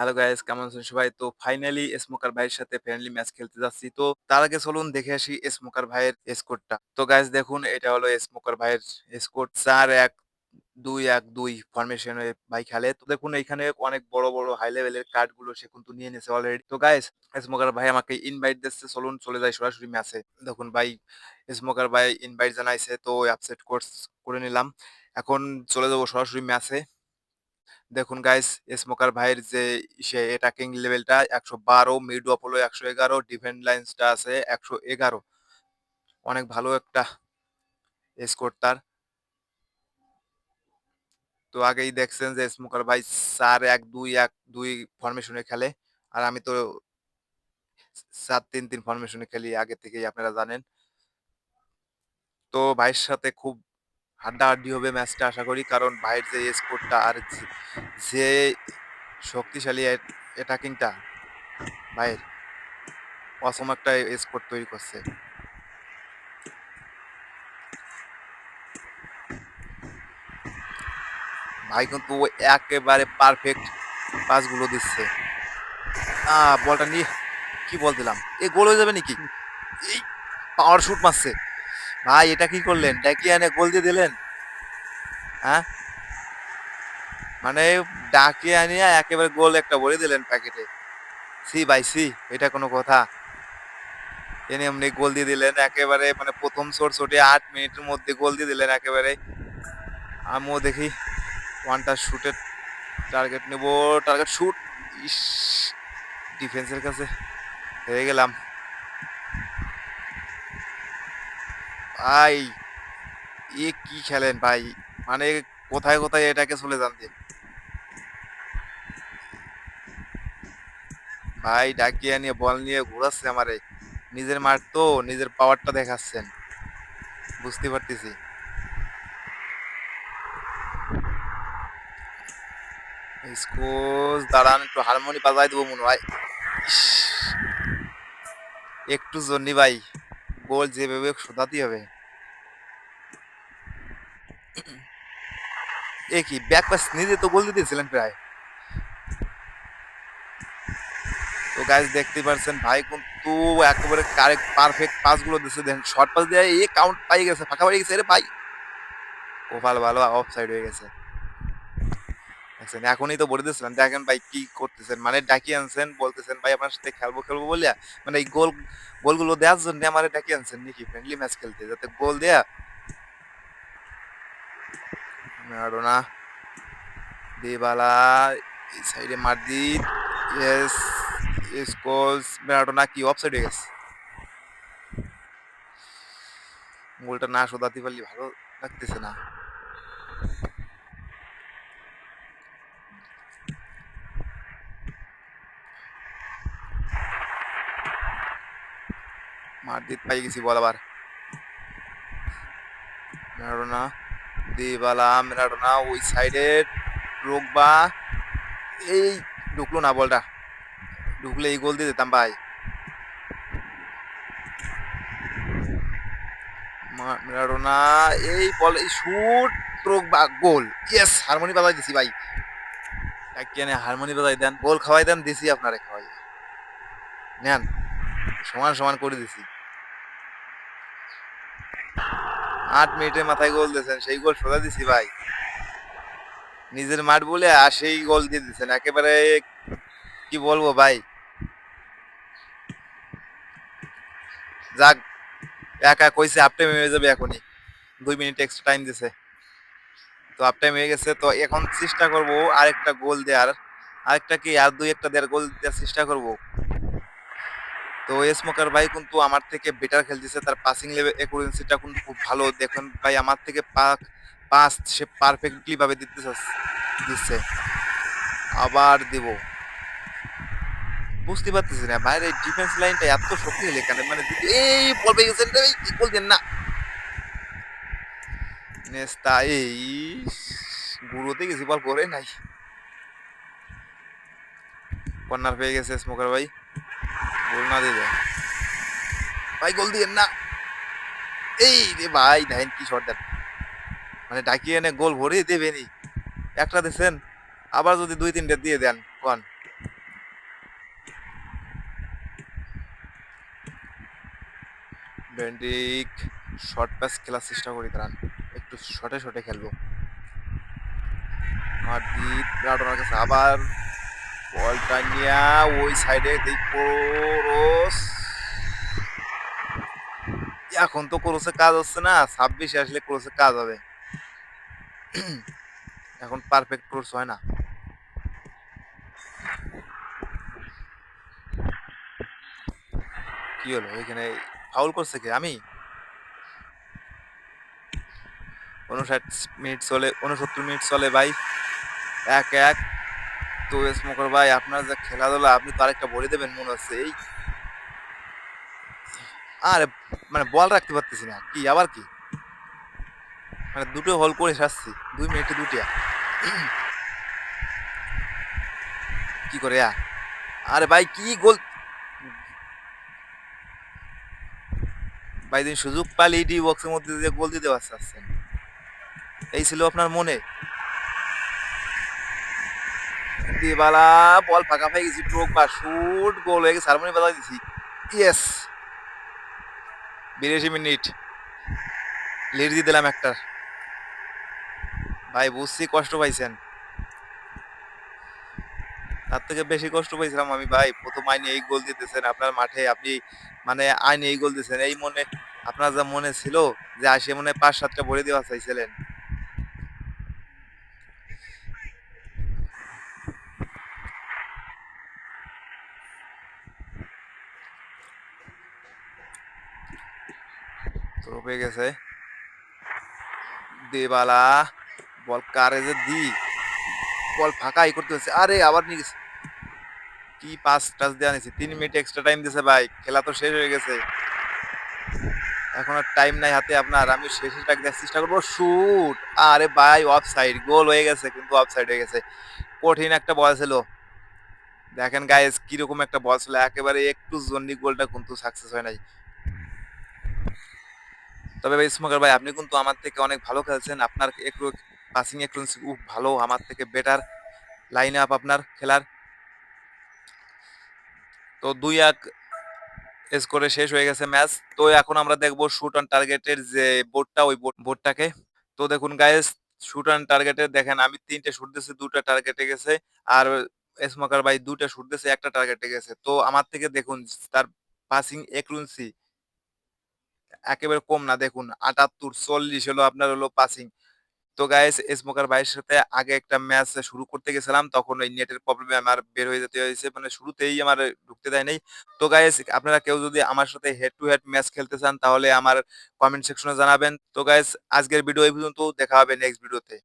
Hello guys, কেমন আছেন সবাই? তো ফাইনালি স্মোকার ভাইয়ের সাথে ফ্রেন্ডলি ম্যাচ খেলতে যাচ্ছি। তো তার আগে চলুন দেখে আসি স্মোকার ভাইয়ের স্কোরটা তো গাইস, দেখুন, এটা হলো স্মোকার ভাইয়ের স্কোর চার এক, দুই এক, দুই ফরমেশনে ভাই খেলে। তো দেখুন, এখানে অনেক বড় বড় হাই লেভেলের কার্ডগুলো সে কিন্তু নিয়ে নিয়েছে অলরেডি তো গাইস স্মোকার ভাই আমাকে ইনভাইট দিচ্ছে। চলুন, চলে যাই সরাসরি ম্যাচে দেখুন ভাই স্মোকার ভাই ইনভাইট জানাইছে। তো অ্যাপসেট কোর্স করে নিলাম। এখন চলে যাব সরাসরি ম্যাচে দেখুন গাইস স্মোকার ভাইয়ের যে সে অ্যাটাকিং লেভেলটা একশো বারো মিড অপোলো একশো এগারো ডিফেন্ড লাইন্সটা আছে একশো এগারো। অনেক ভালো একটা স্কোর তার। তো আগেই দেখছেন যে স্মোকার ভাই চার এক দুই এক দুই ফরমেশনে খেলে। আর আমি তো চার তিন তিন ফরমেশনে খেলি, আগে থেকেই আপনারা জানেন। তো ভাইয়ের সাথে খুব হাড্ডাহাড্ডি হবে ম্যাচটা আশা করি, কারণ ভাইয়ের যে স্কোরটা আর যে- শক্তিশালী অ্যাটাকিংটা ভাইয়ের অসম একটা স্কোর তৈরি করছে। ভাই কিন্তু একেবারে পারফেক্ট পাসগুলো দিচ্ছে। বলটা নিয়ে, কি বল দিলাম? এ গোল হয়ে যাবে নাকি? এই পাওয়ার শুট মারছে। ভাই, এটা কি করলেন? ডাকিয়ানে গোল দিয়ে দিলেন? হ্যাঁ? মানে ডাকিয়ে আনিয়া একেবারে গোল একটা ভরে দিলেন প্যাকেটে। সি ভাই, সি, এটা কোনো কথা। এনে এমনি গোল দিয়ে দিলেন, একেবারে মানে প্রথম শোট শোটে আট মিনিটের মধ্যে গোল দিয়ে দিলেন একেবারে। আমিও দেখি ওয়ানটা শুটের টার্গেট নেব টার্গেট শুট ইস ডিফেন্সের কাছে হেরে গেলাম। ভাই, এ কি খেলেন ভাই? মানে কোথায় কোথায় এটাকে চলে যান দিন। ভাই, ডাকিয়ে নিয়ে, বল নিয়ে ঘোরাচ্ছে আমারে। নিজের মার তো, নিজের পাওয়ারটা দেখাচ্ছেন। বুঝতে পারতেছি। স্কোজ দাঁড়ান, একটু হারমোনি বাজাই দেবো মনে হয়। একটু জন্যি ভাই। গোল যেভাবে শোধাতেই হবে। এ কি ব্যাক পাস নিজে তো গোল দিতেছিলেন প্রায়। তো গাইজ দেখতে পারছেন, ভাই কিন্তু একেবারে কারেক্ট পারফেক্ট পাসগুলো দিচ্ছে দেখেন শর্ট পাস দিয়ে এ কাউন্ট পাই গেছে, ফাঁকা পাই গেছে রে ভাই। কোপাল ভালো অফ সাইড হয়ে গেছে। দেখছেন এখনই তো বলে দিয়েছিলাম দেখেন ভাই কি করতেছেন মানে ডাকি আনছেন, বলতেছেন, ভাই, আপনার সাথে খেলব খেলব বলিয়া। মানে এই গোল, গোলগুলো দেওয়ার জন্য আমার ডাকি আনছেন নাকি? ফ্রেন্ডলি ম্যাচ খেলতে, যাতে গোল দেয়া দেবালা, এই সাইডে ম্যারাডোনা কি অফসাইড হয়ে গেছে। গোলটা না শোধাতে পারলে ভালো লাগতেছে না। মারদিত পাই গেছি বল আবার। ম্যারাডোনা দেবালা ম্যারাডোনা ওই সাইডে রোগবা এই ঢুকলো না বলটা। ঢুকলে এই গোল দিয়ে দিতাম ভাই। মা- ম্যারাডোনা এই বল এই শুট রোগবা গোল ইয়েস হারমোনি বাজাই দিছি ভাই। কেন হারমোনি বাজাই দেন। গোল খাওয়াই দেন দিছি আপনারে খাওয়াই। নেন। সমান সমান করে দিছি। আট মিনিটের মাথায় গোল দিয়েছেন, সেই গোল সোজা দিছি ভাই। নিজের মাঠ বলে আর সেই গোল দিয়ে দিচ্ছেন একেবারে কি বলব ভাই? যাক, একা কইছে হাফ টাইম হয়ে যাবে এখনই। দুই মিনিট এক্সট্রা টাইম দিছে। তো হাফ টাইম হয়ে গেছে, তো এখন চেষ্টা করব আরেকটা গোল দেওয়ার। আরেকটা কি? আর দুই একটা দেওয়ার গোল দেওয়ার চেষ্টা করব। তো স্মোকার ভাই কিন্তু আমার থেকে বেটার খেলতেছে। তার পাসিং লেভেল একুরেন্সিটা কিন্তু খুব ভালো। দেখুন ভাই, আমার থেকে পাক পাস সে পারফেক্টলি ভাবে দিতে দিচ্ছে। আবার দেব। বুঝতে পারতেছি না বাইরে ডিফেন্স লাইনটা এত শক্তিশালী এখানে মানে এই বল পেয়ে এই গোল দেন না? নেস্তা, এই গুঁড়োতে গেছি বল করে নাই। কর্নার পেয়ে গেছে স্মোকার ভাই। গোল না দিয়ে দেয় ভাই, গোল না। এই রে ভাই, দেখেন কি শট দেন। মানে ডাকিয়ে এনে গোল ভরে দেবেনি একটা দিয়েছেন আবার যদি দুই তিনটা দিয়ে দেন, কন? শর্ট প্যাস খেলার চেষ্টা করি, দাঁড়ান। একটু শর্টে শর্টে খেলব। আর কাছে আবার বলটা নিয়ে ওই সাইডে দেখব রোস এখন তো ক্রোসে কাজ হচ্ছে না, ছাব্বিশে আসলে ক্রোসে কাজ হবে। এখন পারফেক্ট ক্রোস হয় না। কি হলো? এখানে ফাউল করছে কে? আমি? উনষাট মিনিট চলে উনসত্তর মিনিট চলে ভাই। এক এক। তো স্মোকার ভাই, আপনার যা খেলাধুলা, আপনি তো আরেকটা বলে দেবেন, মনে হচ্ছে এই। আরে মানে বল রাখতে পারতেছি না, কি, আবার কি? মানে দুটো হল করে সারছি, দুই মিনিটে দুটিয়া কি করে আরে ভাই, কি গোল? ভাই দিন সুযোগ পালি ডি বক্সের মধ্যে গোল দিতে পারছেন। এই ছিল আপনার মনে। দিবালা, বল ফাঁকা পাই গেছি বা শুট, গোল হয়ে গেছে হারমোনি বাজাই দিছি। ইয়েস বিরাশি মিনিট। লিড দিয়ে দিলাম একটা। ভাই, বুঝছি, কষ্ট পাইছেন। তার থেকে বেশি কষ্ট পাইছিলাম আমি, ভাই। প্রথম আইনে এই গোল দিতেছেন আপনার মাঠে, আপনি মানে আইনে এই গোল দিতেছেন এই মনে, আপনার যা মনে ছিল যে আসে মনে পাঁচ, সাতটা ভরে দেওয়া চাইছিলেন। পেয়ে গেছে। দেবালা, বল কারে যে দি বল ফাঁকা ই করতে হচ্ছে। আরে, আবার নিয়ে গেছে। কি পাস টাচ দেওয়া নিয়েছে? তিন মিনিট এক্সট্রা টাইম দিছে ভাই। খেলা তো শেষ হয়ে গেছে। এখন আর টাইম নাই হাতে আপনার। আমি শেষে টাক দেওয়ার চেষ্টা করব। শুট আরে ভাই অফ সাইড গোল হয়ে গেছে, কিন্তু অফ সাইড হয়ে গেছে। কঠিন একটা বল ছিল। দেখেন গাইস কীরকম একটা বল ছিল। একেবারে একটু জন্যি গোলটা কিন্তু সাকসেস হয় নাই। তবে ভাই স্মোকার ভাই, আপনি কিন্তু আমার থেকে অনেক ভালো খেলছেন। আপনার একটু পাসিং একটু খুব ভালো, আমার থেকে বেটার লাইন আপ আপনার খেলার। তো দুই এক স্কোরে শেষ হয়ে গেছে ম্যাচ তো এখন আমরা দেখব শুট অন টার্গেটের যে বোর্ডটা ওই বোর্ডটাকে তো দেখুন গাইস শুট অন টার্গেটে দেখেন, আমি তিনটে শুট দিয়েছি, দুটা টার্গেটে গেছে। আর স্মোকার ভাই দুটা শুট দিয়েছে, একটা টার্গেটে গেছে। তো আমার থেকে দেখুন, তার পাসিং একুরেন্সি একেবারে কম না, দেখুন আটাত্তর, চল্লিশ হলো আপনার হলো পাসিং তো গাইস স্মোকার ভাইয়ের সাথে আগে একটা ম্যাচ শুরু করতে গেছিলাম, তখন ওই নেটের প্রবলেমে আমার বের হয়ে যেতে হয়েছে মানে শুরুতেই আমার ঢুকতে দেয় নাই। তো গাইস আপনারা কেউ যদি আমার সাথে হেড টু হেড ম্যাচ খেলতে চান, তাহলে আমার কমেন্ট সেকশনে জানাবেন। তো গাইস আজকের ভিডিও এই পর্যন্ত, দেখা হবে নেক্সট ভিডিওতে